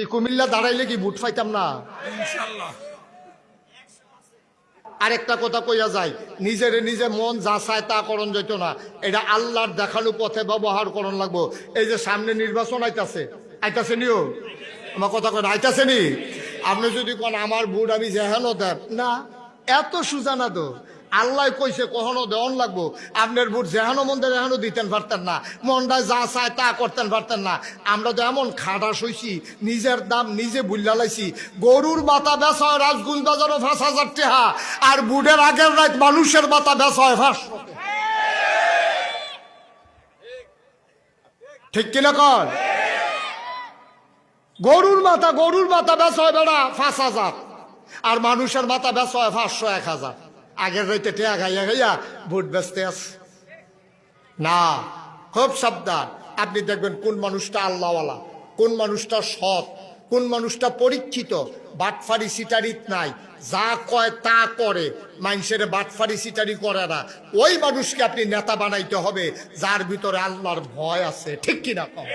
এই কুমিল্লা দাঁড়াইলে কি বুট পাইতাম না? আরেকটা কথা কইয়া যায় নিজের নিজে মন যা চায় তা করণ যেত না। এটা আল্লাহর দেখানো পথে ব্যবহার করণ লাগবো। এই যে সামনে নির্বাচন আইতাছে আইতাছে নিও? আমার কথা কয় আইতাছে নি? আপনি যদি কোন আমার বুট আমি যেহানো দেন না এত সুজা না তো। আল্লাহ কইছে, কখনো দেওয়ান লাগবো। আপনার বুট যেহানো মন দেয় এহানো দিতেন পারতেন না। মনটা যা চায় তা করতেন পারতেন না। আমরা তো এমন খাটাস হইছি, নিজের দাম নিজে বুল্লা লাইছি। গরুর মাথা বেচা হয় রাজগুল বাজারও পাঁচ হাজার টেহা, আর বুটের আগের রাত মানুষের মাথা বেচা হয় পাঁচশো ঠিক কিনা কর গরুর মাথা গরুর মাথা বেচা হয় বেড়া পাঁচ হাজার, আর মানুষের মাথা বেচা হয় পাঁচশো এক হাজার। আগের রাইতে টেয়া খাইয়া ভোট বেচতে আস না, খুব সাবধান। আপনি দেখবেন কোন মানুষটা আল্লাহওয়ালা, কোন মানুষটা সৎ, কোন মানুষটা পরীক্ষিত। বাটফারি সিটারিত নাই, যা কয় তা করে। মানুষের বাটফারি সিটারি করে না। ওই মানুষকে আপনি নেতা বানাইতে হবে, যার ভিতরে আল্লাহর ভয় আছে। ঠিক কিনা কম